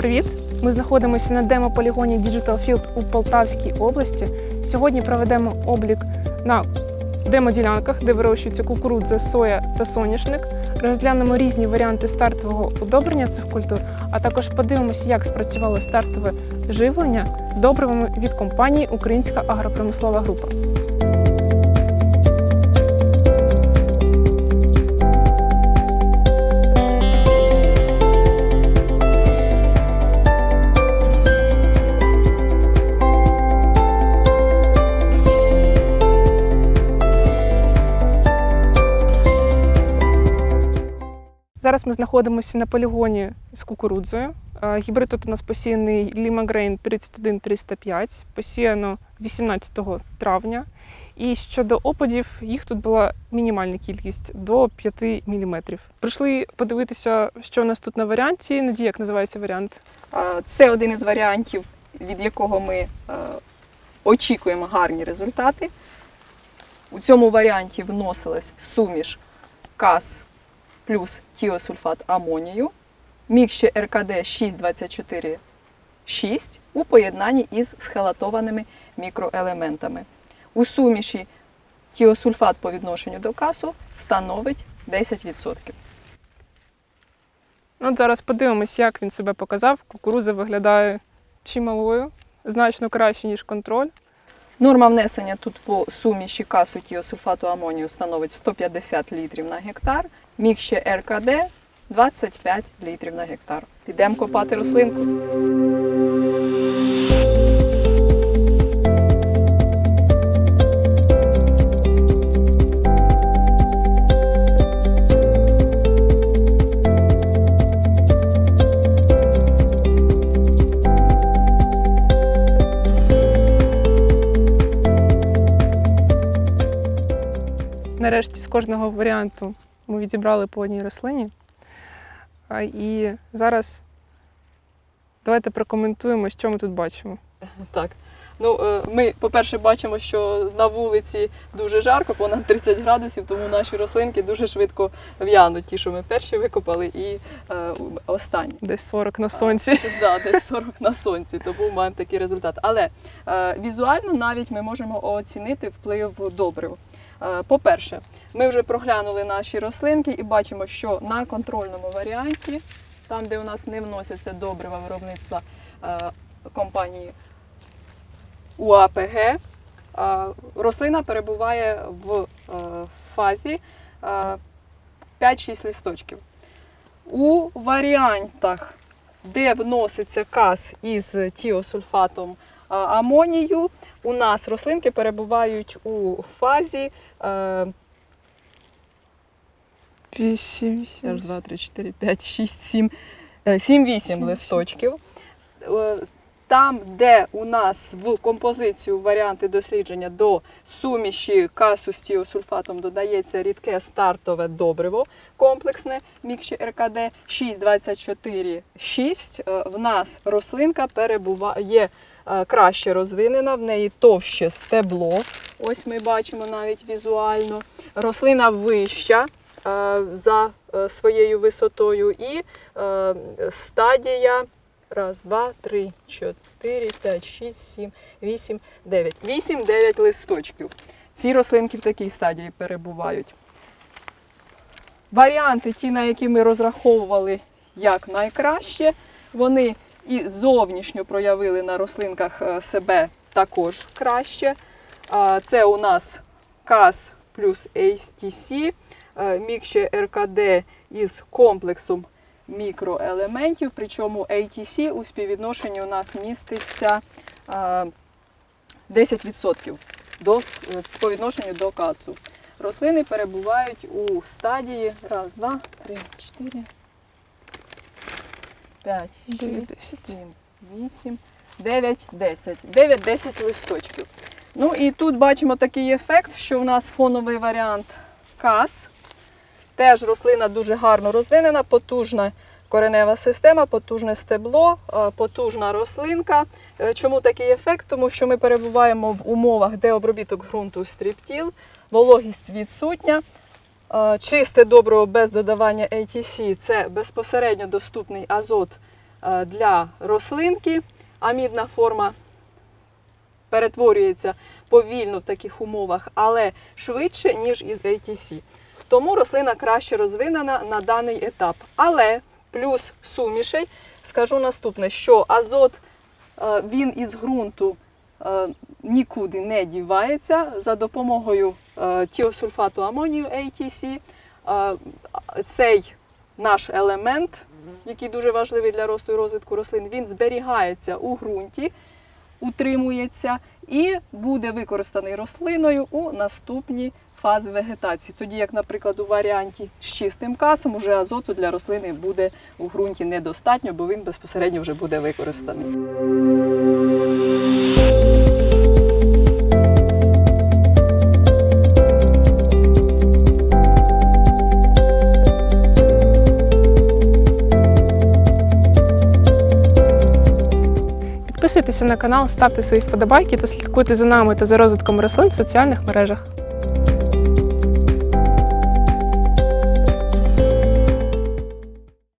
привіт! Ми знаходимося на демо-полігоні Digital Field у Полтавській області. Сьогодні проведемо облік на демо-ділянках, де вирощується кукурудза, соя та соняшник. Розглянемо різні варіанти стартового удобрення цих культур, а також подивимося, як спрацювало стартове живлення добривами від компанії Українська агропромислова група. Зараз ми знаходимося на полігоні з кукурудзою. Е, Гібрид тут у нас посіяний Grain 31305, посіяно 18 травня. І щодо опадів, їх тут була мінімальна кількість до 5 мм. Прийшли подивитися, що у нас тут на варіанті. Надія, як називається варіант? Це один із варіантів, від якого ми е, очікуємо гарні результати. У цьому варіанті вносилась суміш КАС плюс тіосульфат амонію, мікще РКД 624,6 у поєднанні із схелатованими мікроелементами. У суміші тіосульфат по відношенню до касу становить 10%. От зараз подивимось, як він себе показав. Кукуруза виглядає чималою, значно краще, ніж контроль. Норма внесення тут по суміші касу тіосульфату амонію становить 150 літрів на гектар, мікще РКД 25 літрів на гектар. Підемо копати рослинку. Нарешті з кожного варіанту ми відібрали по одній рослині. А, І зараз давайте прокоментуємо, що ми тут бачимо. Так. Ну, е, ми, по-перше, бачимо, що на вулиці дуже жарко, понад 30 градусів, тому наші рослинки дуже швидко в'януть. Ті, що ми перші викопали, і е, останні. Десь 40 на сонці. Да, десь 40 на сонці, тому маємо такий результат. Але е, візуально навіть ми можемо оцінити вплив добрив. Е, по-перше, ми вже проглянули наші рослинки і бачимо, що на контрольному варіанті, там, де у нас не вносяться добрива виробництва е, компанії УАПГ, е, рослина перебуває в фазі е, 5-6 листочків. У варіантах, де вноситься каз із тіосульфатом амонію, у нас рослинки перебувають у фазі е, 8. Аж 2, 3, 4, 5, 6, 7, 7-8 листочків. Е, Там, де у нас в композицію варіанти дослідження до суміші касу з тіосульфатом додається рідке стартове добриво комплексне мікші РКД 6,24,6, е, в нас рослинка перебуває краще розвинена, в неї товще стебло. Ось ми бачимо навіть візуально. Рослина вища е, за е, своєю висотою і е, стадія. Раз, два, три, чотири, п'ять, шість, сім, вісім, дев'ять. Вісім-дев'ять листочків. Ці рослинки в такій стадії перебувають. Варіанти, ті, на які ми розраховували як найкраще, вони і зовнішньо проявили на рослинках е, себе також краще. Це у нас КАС плюс ASTC, е, мікше РКД із комплексом мікроелементів, причому ATC у співвідношенні у нас міститься е, 10% до, е, по відношенню до касу. Рослини перебувають у стадії раз, два, три, чотири, п'ять, Дев'ять, шість, десять. сім, вісім, дев'ять, десять. Дев'ять-десять листочків. Ну і тут бачимо такий ефект, що у нас фоновий варіант кас. Теж рослина дуже гарно розвинена, потужна коренева система, потужне стебло, е, потужна рослинка. Е, Чому такий ефект? Тому що ми перебуваємо в умовах, де обробіток ґрунту стріптіл, вологість відсутня. Е, Чисте добриво без додавання ATC – це безпосередньо доступний азот е, для рослинки. Амідна форма перетворюється повільно в таких умовах, але швидше, ніж із ATC. Тому рослина краще розвинена на даний етап. Але плюс сумішей, скажу наступне, що азот е, він із ґрунту нікуди не дівається за допомогою е, тіосульфату амонію ATC. е, Цей наш елемент, який дуже важливий для росту і розвитку рослин, він зберігається у ґрунті, утримується і буде використаний рослиною у наступні фази вегетації. Тоді, як, наприклад, у варіанті з чистим касом, уже азоту для рослини буде у ґрунті недостатньо, бо він безпосередньо вже буде використаний. Підписуйтеся на канал, ставте свої вподобайки та слідкуйте за нами та за розвитком рослин в соціальних мережах.